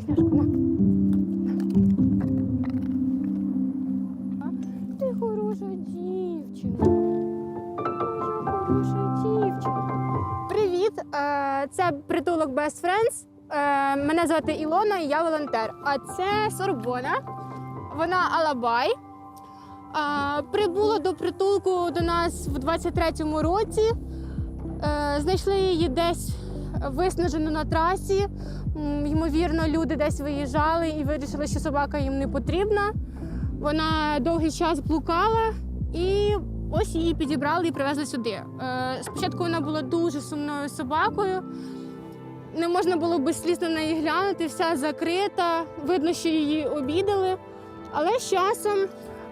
вкусняшку, на. Ти хороша дівчина. Хороша дівчина. Привіт! Це притулок Best Friends. Е, Мене звати Ілона і я волонтер. А це Сорбона. Вона Алабай. Прибула до притулку до нас в 23-му році. Е, Знайшли її десь виснажену на трасі. Ймовірно, люди десь виїжджали і вирішили, що собака їм не потрібна. Вона довгий час блукала і ось її підібрали і привезли сюди. Е, Спочатку вона була дуже сумною собакою. Не можна було без сліз на неї глянути, вся закрита. Видно, що її обідали. Але з часом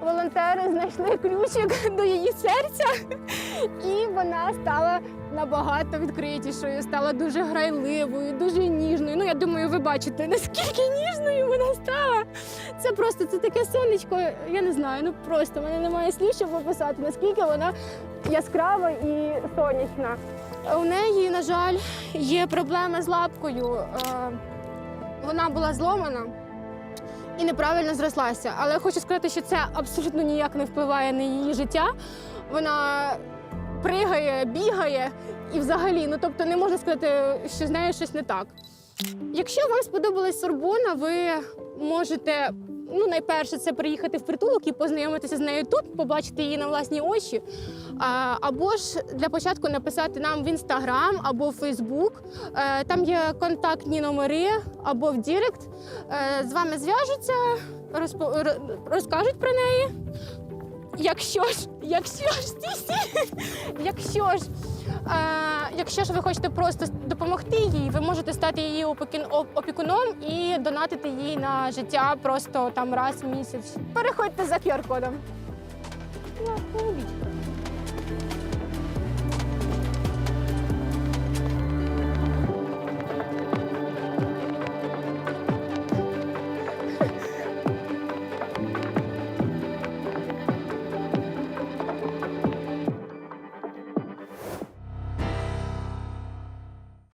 волонтери знайшли ключик до її серця, і вона стала набагато відкритішою, стала дуже грайливою, дуже ніжною. Ну, я думаю, ви бачите, наскільки ніжною вона стала. Це просто це таке сонечко. Я не знаю, ну просто в мене немає слів, щоб описати, наскільки вона яскрава і сонячна. У неї, на жаль, є проблеми з лапкою. Е, Вона була зломана і неправильно зрослася. Але хочу сказати, що це абсолютно ніяк не впливає на її життя. Вона пригає, бігає і взагалі, ну тобто не можна сказати, що з нею щось не так. Якщо вам сподобалась Сорбона, ви можете. Ну, найперше, це приїхати в притулок і познайомитися з нею тут, побачити її на власні очі. Або ж для початку написати нам в інстаграм або в Фейсбук. Там є контактні номери або в Дірект. Е, З вами зв'яжуться, розкажуть про неї. Якщо ж, якщо ж, якщо ж, е, якщо ж ви хочете просто допомогти їй, ви можете стати її опікін опікуном і донатити їй на життя просто там раз в місяць. Переходьте за QR-кодом.